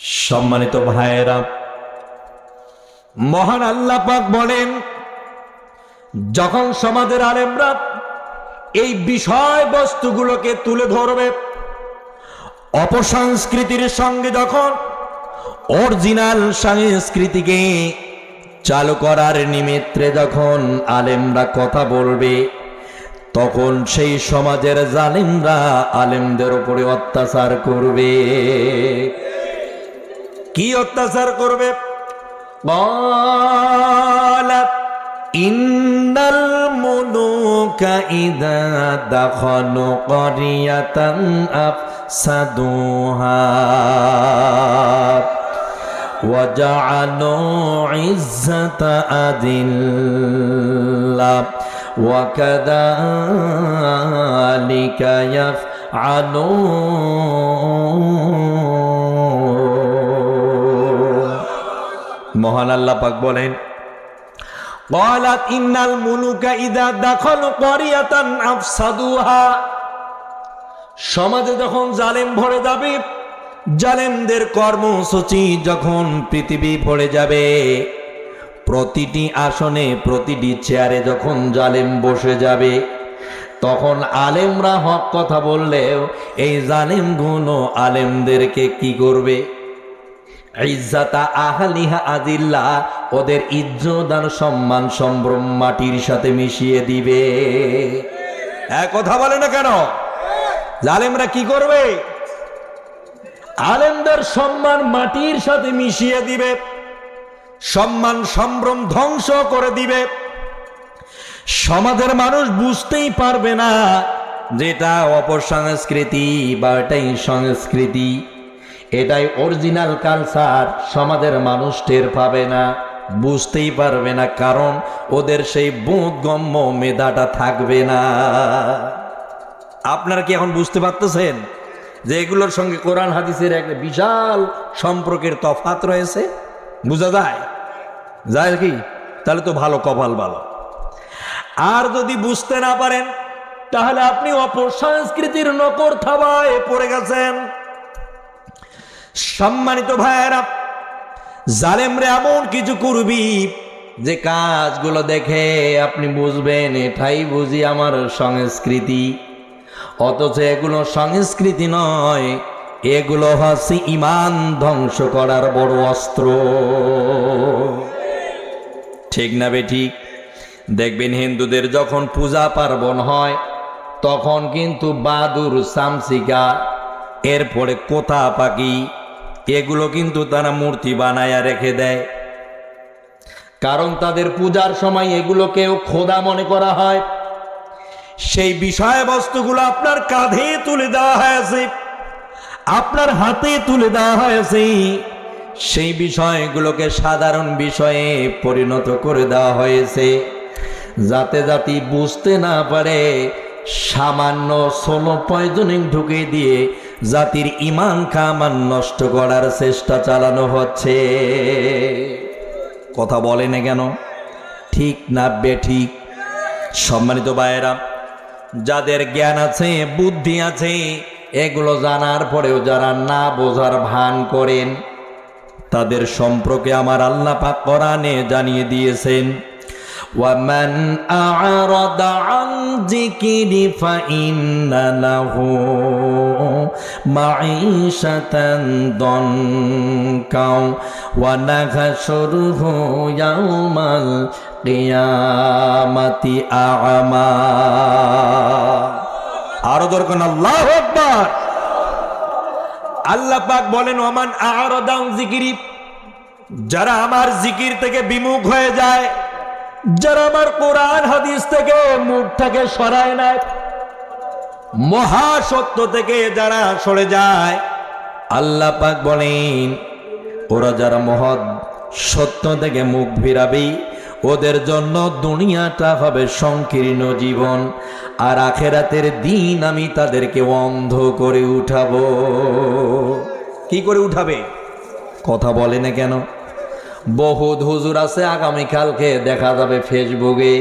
সম্মানিত ভাইয়েরা, মহান আল্লাহ পাক বলেন, যখন সমাজের আলেমরা এই বিষয় বস্তুগুলোকে তুলে ধরবে, অপসংস্কৃতির সঙ্গে যখন অরিজিনাল সংস্কৃতিকে চালু করার নিমিত্তে যখন আলেমরা কথা বলবে, তখন সেই সমাজের জালিমরা আলেমদের উপরে অত্যাচার করবে। কি অত্যাচার করবে قالت إن الملوك إذا دخلوا قرية أفسدوها وجعلوا عزة أذلة وكذلك يفعلون মহান আল্লাহ পাক বলেন قالت إن الملوك إذا دخلوا قرية أفسدوها সমাজে যখন জালেম ভরে যাবে জালেমদের কর্মসূচি যখন পৃথিবী ভরে যাবে প্রতিটি আসনে প্রতিটি চেয়ারে যখন জালেম বসে যাবে তখন আলেমরা হক কথা বললেও এই জালেমগুলো আলেমদেরকে কি করবে ইজ্জাতা আহালিহা আদিল্লা ওদের ইজ্জত সম্মান সম্ভ্রম মাটির সাথে মিশিয়ে দিবে। এক কথা বলে না কেন? জালেমরা কি করবে? আলেমদের সম্মান মাটির সাথে মিশিয়ে দিবে। সম্মান সম্ভ্রম ধ্বংস করে দিবে। সমাজের মানুষ বুঝতেই পারবে না যেটা অপসংস্কৃতি বা এটাই সংস্কৃতি। এটাই অরিজিনাল কালচার সমাজের মানুষ টের পাবে না, বুঝতেই পারবে না, কারণ ওদের সেই বোধগম্য মেধাটা থাকবে না। আপনারা কি এখন বুঝতে পারতেছেন যে এগুলোর সঙ্গে কোরআন হাদিসের একটা বিশাল সম্পর্কের তফাত রয়েছে? বোঝা যায়? যায় কি? তাহলে তো ভালো, কপাল ভালো। আর যদি বুঝতে না পারেন, তাহলে আপনি অপসংস্কৃতির নকর থাবায় পড়ে গেছেন। সম্মানিত ভাইয়েরা, জালেমরে এমন কিছু করবি যে কাজগুলো দেখে আপনি বুঝবেন, এটাই বুঝি আমার সংস্কৃতি। অথচ এগুলো সংস্কৃতি নয়, এগুলো হচ্ছে ইমান ধ্বংস করার বড় অস্ত্র। ঠিক না বে ঠিক? দেখবেন হিন্দুদের যখন পূজা পার্বণ হয়, তখন কিন্তু বাদুর, সামসিকা, এরপরে কোথা পাখি এগুলো কিন্তু তারা মূর্তি বানায়া রেখে দেয়। কারণ তাদের পূজার সময় এগুলোকেও খোদা মনে করা হয়। সেই বিষয়বস্তুগুলো আপনার কাঁধে তুলে দেওয়া হয়েছে, আপনার হাতে তুলে দেওয়া হয়েছে, সেই বিষয়গুলোকে সাধারণ বিষয়ে পরিণত করে দেওয়া হয়েছে। যাতে জাতি বুঝতে না পারে, সামান্য সোলো পয়জনিং ঢুকে দিয়ে জাতির ইমান খামান নষ্ট করার চেষ্টা চালানো হচ্ছে। কথা বলে না কেন? ঠিক না বে ঠিক সম্মানিত ভাইয়েরা, যাদের জ্ঞান আছে, বুদ্ধি আছে, এগুলো জানার পরেও যারা না বোঝার ভান করেন, তাদের সম্পর্কে আমার আল্লাহ পাক কোরআনে জানিয়ে দিয়েছেন ومن أعرض عن ذكري فإن له معيشة ضنكا ونحشره يوم القيامة أعمى আরো দরকার আল্লাহ আকবার আল্লাহ পাক বলেন ওমান আরদাম জিকিরি যারা আমার জিকির থেকে বিমুখ হয়ে যায় যারা আমার কোরআন, হাদিস থেকে মুখটাকে সরায় নেয়, মহাসত্য থেকে যারা সরে যায়, আল্লাহ পাক বলেন, ওরা যারা মহৎ সত্য থেকে মুখ ফিরাবে, ওদের জন্য দুনিয়াটা হবে সংকীর্ণ জীবন, আর আখেরাতের দিন আমি তাদেরকে অন্ধ করে উঠাবো। কি করে উঠাবে? কথা বলে না কেন? বহুত হুজুর আছে, আগামীকালকে দেখা যাবে ফেসবুকে।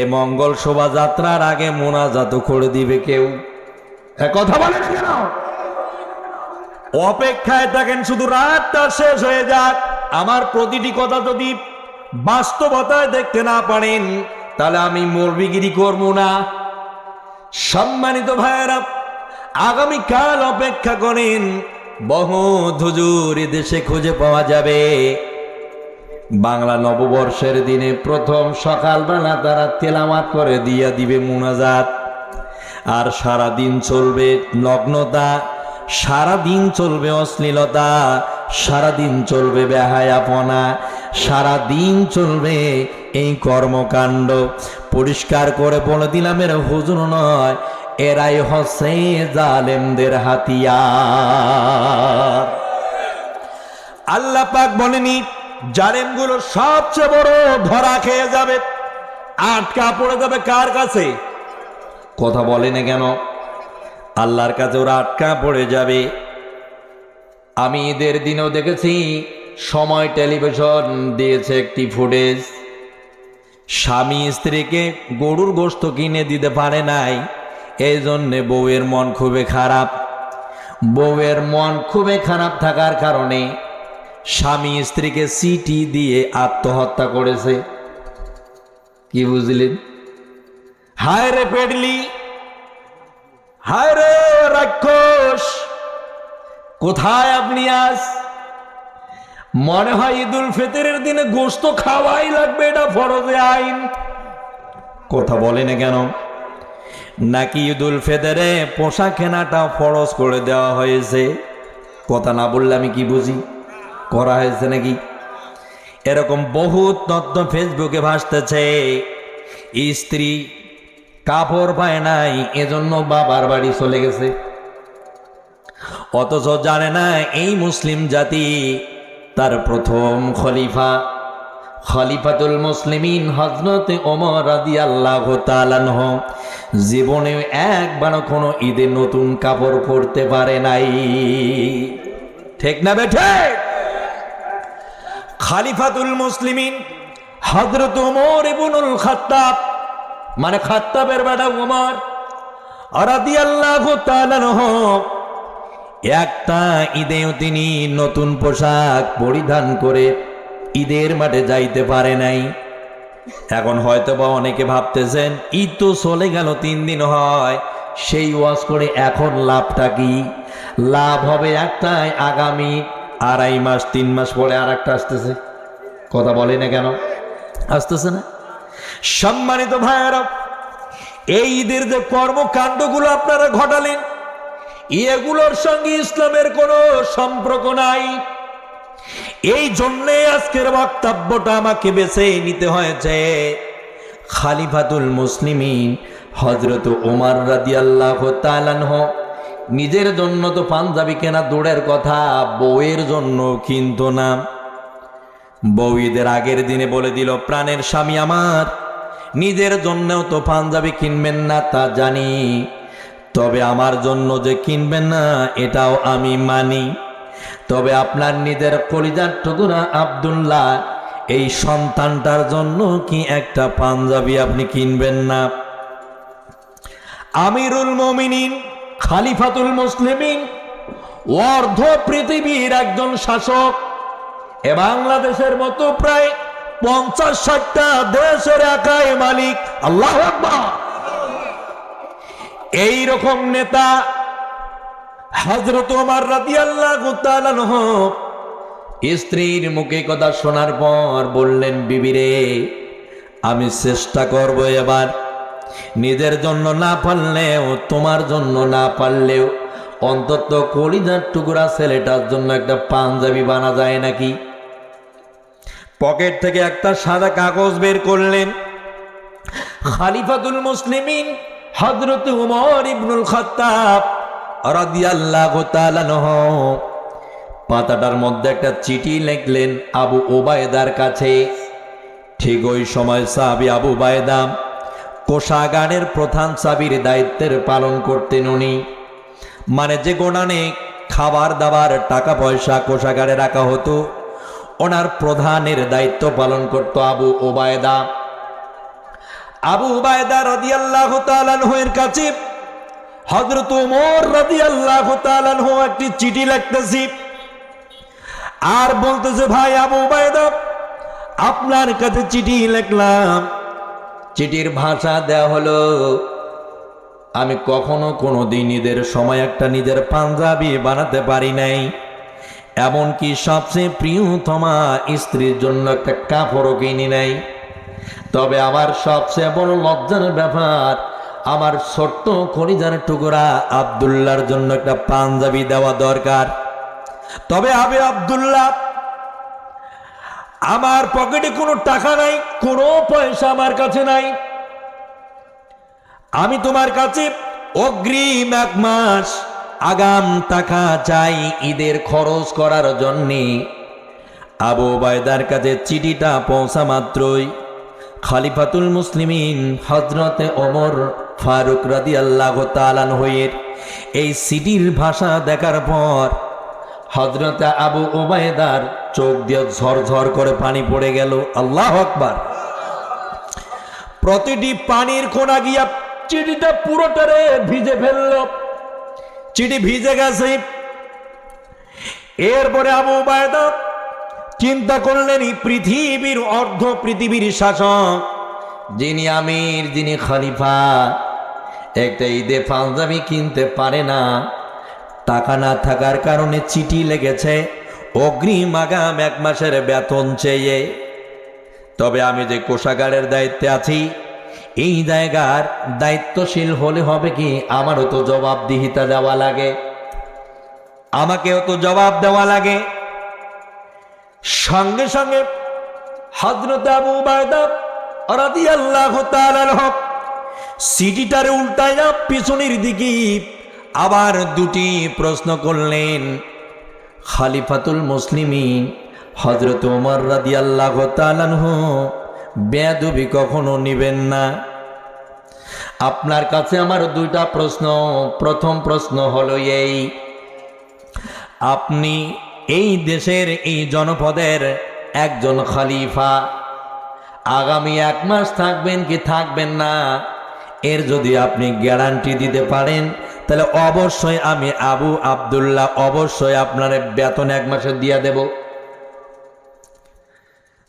এ মঙ্গল শোভাযাত্রার আগে মোনাজাত করে দিবে কেউ। কথা বলে অপেক্ষায় থাকেন, শুধু রাতটা শেষ হয়ে যাক। আমার প্রতিটি কথা যদি বাস্তবতায় দেখতে না পারেন, তাহলে আমি মরবিগিরি করব না। সম্মানিত ভাইয়েরা, আগামীকাল অপেক্ষা করেন বহু ধুজুর দেশে খুঁজে পাওয়া যাবে। বাংলা নববর্ষের দিনে প্রথম সকালবেলা তারা তেলামাত করে দিয়া দিবে মুনাজাত। আর সারা দিন চলবে নগ্নতা সারা দিন চলবে অশ্লীলতা সারা দিন চলবে বেহায়াপনা সারা দিন চলবে এই কর্মকাণ্ড। পরিষ্কার করে বলে দিলাম এরা হুজুর নয় এরাই হসে জালেমদের হাতিয়ার। আল্লাহ পাক বলেনি, জালেমগুলো সবচেয়ে বড় ধরা খেয়ে যাবে। আটকা পড়ে যাবে কার কাছে? কথা বলে না কেন? আল্লাহর কাছে ওরা আটকা পড়ে যাবে। আমি ঈদের দিনেও দেখেছি, সময় টেলিভিশন দিয়েছে একটি ফুটেজ। স্বামী স্ত্রীকে গরুর গোস্ত কিনে দিতে পারে নাই। এই জন্যে বউয়ের মন খুবই খারাপ। বউয়ের মন খুবই খারাপ থাকার কারণে স্বামী স্ত্রীকে সিটি দিয়ে আত্মহত্যা করেছে। কি বুঝলেন? হায় রে পেডলি! হায় রে রাক্ষস! কোথায় আপনি আজ? মনে হয় ঈদুল ফিতরের দিনে গোস্ত খাওয়াই লাগবে এটা ফরজে আইন। কথা বলে না কেন? নাকি ঈদুল ফেদরে পোশাক কেনাটা ফরজ করে দেওয়া হয়েছে? কথা না বললে আমি কি বুঝি? করা হয়েছে নাকি? এরকম বহুত তথ্য ফেসবুকে ভাসতেছে। স্ত্রী কাপড় পায় নাই, এজন্য বাবার বাড়ি চলে গেছে। অথচ জানে না এই মুসলিম জাতি তার প্রথম খলিফা। খলিফাতুল মুসলিমিন হজরত ওমর রাদি আল্লাহ তালানহ জীবনে একবারও কোনো ঈদে নতুন কাপড় পরতে পারে নাই। ঠিক না বেঠে খালিফাতুল মুসলিমিন হজরত ওমর ইবনুল খাত্তাব মানে খাত্তাবের বেটা ওমর রাদি আল্লাহ তালানহ একটা ঈদেও তিনি নতুন পোশাক পরিধান করে ঈদের মাঠে যাইতে পারে নাই। এখন হয়তো বা অনেকে ভাবতেছেন, ঈদ তো চলে গেল, তিন দিন হয়। সেই ওয়াজ করে এখন লাভটা কি? লাভ হবে একটাই, আগামী আড়াই মাস, তিন মাস পরে আর একটা আসতেছে। কথা বলে না কেন? আসতেছে না? সম্মানিত ভাইয়েরা, এই ঈদের যে কর্মকাণ্ডগুলো আপনারা ঘটালেন, এগুলোর সঙ্গে ইসলামের কোনো সম্পর্ক নাই। এই জন্যে আজকের বক্তব্যটা আমাকে বেছে নিতে হয়েছে। খালিফাতুল মুসলিমিন হজরত ওমার রাদি আল্লাহ নিজের জন্য তো পাঞ্জাবি কেনা দৌড়ের কথা, বউয়ের জন্য কিন্তু না। বউ ঈদের আগের দিনে বলে দিল, প্রাণের স্বামী আমার, নিজের জন্যও তো পাঞ্জাবি কিনবেন না, তা জানি। তবে আমার জন্য যে কিনবেন না, এটাও আমি মানি। তবে আপনার নিজের কলিজার টুকুরা আবদুল্লাহ, এই সন্তানটার জন্য কি একটা পাঞ্জাবি আপনি কিনবেন না? আমিরুল মমিনিন, খালিফাতুল মুসলিমিন, অর্ধ পৃথিবীর একজন শাসক, এ বাংলাদেশের মতো প্রায় পঞ্চাশ ষাটটা দেশের একাই মালিক। আল্লাহ এই রকম নেতা হজরত ওমর রাদিয়াল্লাহু তাআলা স্ত্রীর মুখে কথা শোনার পর বললেন বিবিরে আমি চেষ্টা করব এবার। নিজের জন্য না পারলেও, তোমার জন্য না পারলেও অন্তত কলিজার টুকরা ছেলেটার জন্য একটা পাঞ্জাবি বানা যায় নাকি? পকেট থেকে একটা সাদা কাগজ বের করলেন। খালিফাতুল মুসলিমিন হজরত উমর ইবনুল তাআলা পাতাটার মধ্যে একটা চিঠি লিখলেন আবু ওবায়দার কাছে। ঠিক ওই সময় সাহাবি আবু বায়দাম কোষাগারের প্রধান সাবির দায়িত্বের পালন করতেন উনি। মানে যে গোডানে খাবার দাবার টাকা পয়সা কোষাগারে রাখা হতো, ওনার প্রধানের দায়িত্ব পালন করত আবু ওবায়দা। আবু উবায়দা রাদিয়াল্লাহু তাআলার কাছে হজরত উমর তাআলা আনহু একটি চিঠি লিখতেছি আর বলতেছে, ভাই আবু উবাইদা আপনার কাছে চিঠি লিখলাম। চিঠির ভাষা দেয়া হলো, আমি কখনো কোনো দিন ঈদের সময় একটা নিজের পাঞ্জাবি বানাতে পারি নাই। এমনকি সবচেয়ে প্রিয়তমা স্ত্রীর জন্য একটা কাপড়ও কিনি নাই। তবে আমার সবচেয়ে বড় লজ্জার ব্যাপার আমার ছোট্ট খরিজার টুকরা আবদুল্লার জন্য একটা পাঞ্জাবি দেওয়া দরকার। তবে আবে আবদুল্লাহ, আমার পকেটে কোনো টাকা নাই, কোনো পয়সা আমার কাছে নাই। আমি তোমার কাছে অগ্রিম এক মাস আগাম টাকা চাই ঈদের খরচ করার জন্যে। আবু বায়দার কাছে চিঠিটা পৌঁছা মাত্রই। খালিফাতুল মুসলিমিন হজরতে ওমর ফারুক রাদি আল্লাহ তালান হইয়ের এই সিটির ভাষা দেখার পর হজরতে আবু ওবায়দার চোখ দিয়ে ঝরঝর করে পানি পড়ে গেল। আল্লাহ আকবার। প্রতিটি পানির কোনা গিয়া চিঠিটা পুরোটারে ভিজে ফেলল। চিঠি ভিজে গেছে। এরপরে আবু বায়দা চিন্তা করলেন, এই পৃথিবীর অর্ধ পৃথিবীর শাসক যিনি আমির, যিনি খলিফা একটা ঈদে পাঞ্জাবি কিনতে পারে না। টাকা না থাকার কারণে চিঠি লেগেছে, অগ্রিম আগাম এক মাসের বেতন চেয়ে। তবে আমি যে কোষাগারের দায়িত্বে আছি, এই জায়গার দায়িত্বশীল হলে হবে কি? আমারও তো জবাবদিহিতা দেওয়া লাগে। আমাকেও তো জবাব দেওয়া লাগে। সঙ্গে সঙ্গে হজরত আবু বায়দা রাদিয়াল্লাহু তাআলার হক সিটিটারে উল্টায়া পিছনের দিকে আবার দুটি প্রশ্ন করলেন, খালিফাতুল মুসলিমিন হজরত ওমর রাদিয়াল্লাহু তাআলাহু বেয়াদবি কখনো নিবেন না? আপনার কাছে আমার দুইটা প্রশ্ন। প্রথম প্রশ্ন হলো এই, আপনি এই দেশের এই জনপদের একজন খালিফা, আগামী এক মাস থাকবেন কি থাকবেন না? এর যদি আপনি গ্যারান্টি দিতে পারেন, তাহলে অবশ্যই আমি আবু আবদুল্লাহ অবশ্যই আপনার বেতন এক মাসে দিয়ে দেব।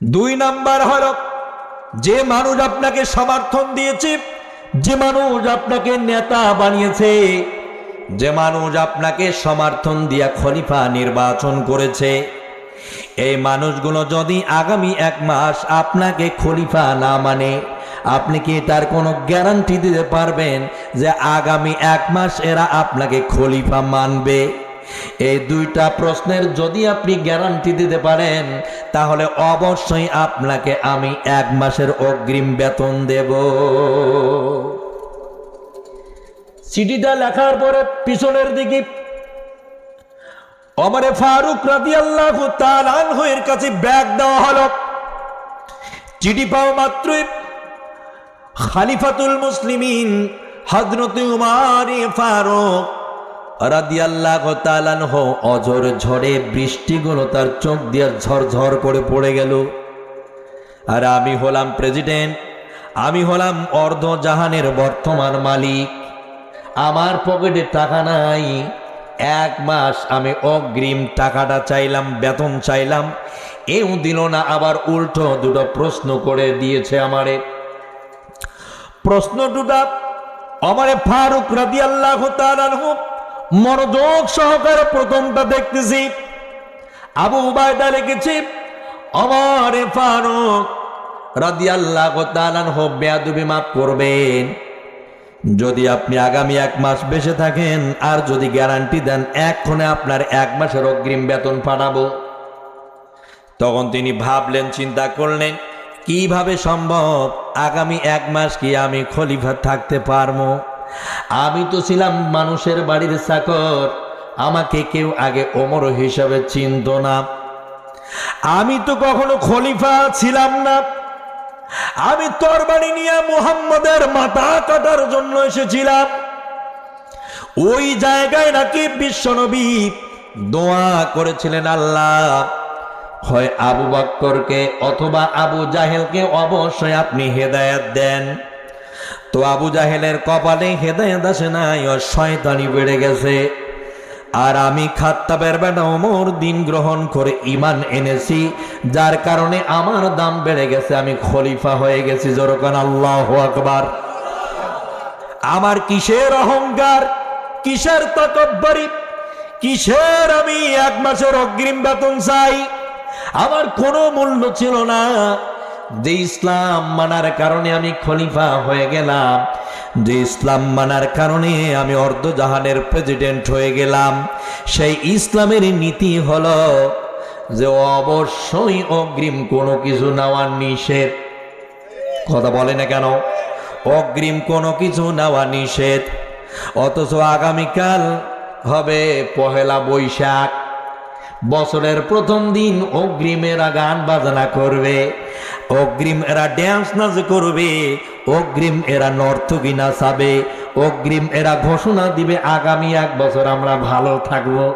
দুই নাম্বার হল, যে মানুষ আপনাকে সমর্থন দিয়েছে, যে মানুষ আপনাকে নেতা বানিয়েছে, যে মানুষ আপনাকে সমর্থন দিয়া খলিফা নির্বাচন করেছে, এই মানুষগুলো যদি আগামী এক মাস আপনাকে খলিফা না মানে আপনি কি তার কোনো গ্যারান্টি দিতে পারবেন যে আগামী এক মাস এরা আপনাকে খলিফা মানবে? এই দুইটা প্রশ্নের যদি আপনি গ্যারান্টি দিতে পারেন, তাহলে অবশ্যই আপনাকে আমি এক মাসের অগ্রিম বেতন দেব। চিঠিটা লেখার পরে পিছনের দিকে অমরে ফারুক রাদি আল্লাহ তালের কাছে ব্যাগ দেওয়া হলো। চিঠি পাওয়া মাত্রই খালিফাতুল মুসলিমিন হজরত উমার ফারুক রাদি আল্লাহ তালানহ অজর ঝড়ে বৃষ্টিগুলো তার চোখ দিয়ে ঝরঝর করে পড়ে গেল। আর আমি হলাম প্রেসিডেন্ট, আমি হলাম অর্ধ জাহানের বর্তমান মালিক। আমার পকেটে টাকা নাই, এক মাস আমি অগ্রিম টাকাটা চাইলাম, বেতন চাইলাম, এও দিল না, আবার উল্টো দুটো প্রশ্ন করে দিয়েছে আমারে। প্রশ্ন দুটা আমারে ফারুক রাদি আল্লাহ মনোযোগ সহকারে প্রথমটা দেখতেছি। আবু উবায়দা লিখেছি আমারে ফারুক রাদি আল্লাহ বেয়াদুবি মাফ করবেন। যদি আপনি আগামী এক মাস বেঁচে থাকেন, আর যদি গ্যারান্টি দেন, এক্ষণে আপনার এক মাসের অগ্রিম বেতন পাঠাবো। তখন তিনি ভাবলেন, চিন্তা করলেন, কীভাবে সম্ভব? আগামী এক মাস কি আমি খলিফা থাকতে পারব? আমি তো ছিলাম মানুষের বাড়ির চাকর। আমাকে কেউ আগে ওমর হিসাবে চিনত না। আমি তো কখনো খলিফা ছিলাম না। আমি তোর বাড়ি নিয়ে মুহাম্মদের মাথা কাটার জন্য এসেছিলাম। ওই জায়গায় নাকি বিশ্বনবী দোয়া করেছিলেন আল্লাহ। হয় আবু বক্করকে অথবা আবু জাহেলকে অবশ্যই আপনি হেদায়াত দেন। তো আবু জাহেলের কপালে হেদায়ত আসে নাই ও শয়তানি বেড়ে গেছে। আর আমি খাত্তাবের বেটা ওমর দিন গ্রহণ করে ইমান এনেছি, যার কারণে আমার দাম বেড়ে গেছে, আমি খলিফা হয়ে গেছি জোরকান আল্লাহ আকবার। আমার কিসের অহংকার? কিসের তকব্বরি? কিসের আমি এক মাসের অগ্রিম বেতন চাই? আমার কোনো মূল্য ছিল না। যে ইসলাম মানার কারণে আমি খলিফা হয়ে গেলাম, যে ইসলাম মানার কারণে আমি অর্ধজাহানের প্রেসিডেন্ট হয়ে গেলাম, সেই ইসলামের নীতি হলো যে অবশ্যই অগ্রিম কোনো কিছু নেওয়ার নিষেধ। কথা বলে না কেন? অগ্রিম কোনো কিছু নেওয়া নিষেধ। অথচ আগামীকাল হবে পহেলা বৈশাখ। প্রথম দিন অগ্রিম এরা গান বাজনা করবে। অগ্রিম এরা ড্যান্স নাচ করবে। অগ্রিম এরা নর্তকী নাচাবে। অগ্রিম এরা ঘোষণা দিবে, আগামী এক বছর আমরা ভালো থাকব।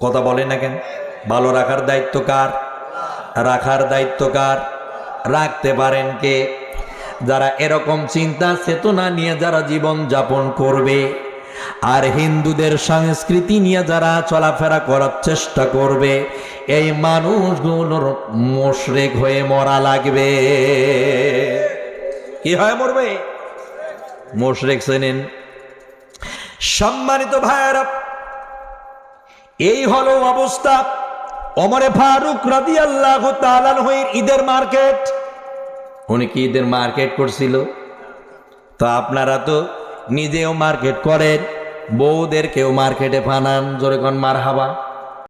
কথা বলে না কেন? ভালো রাখার দায়িত্ব কার? রাখার দায়িত্ব কার? রাখতে পারেন কে? যারা এরকম চিন্তা চেতনা নিয়ে যারা জীবন যাপন করবে আর হিন্দুদের সংস্কৃতি নিয়ে যারা চলাফেরা করার চেষ্টা করবে, এই মানুষগুলোর মোশরেক হয়ে মরা লাগবে। কি হয় মরবে? মোশরেক চেনেন। সম্মানিত ভাইয়েরা, এই হলো অবস্থা অমরে ফারুক রাদি আল্লাহ হয়ে ঈদের মার্কেট। উনি কি ঈদের মার্কেট করছিল? তো আপনারা তো নিজেও মার্কেট করেন বউদেরকেও মার্কেটে ফানান জোরে কন মার হাবা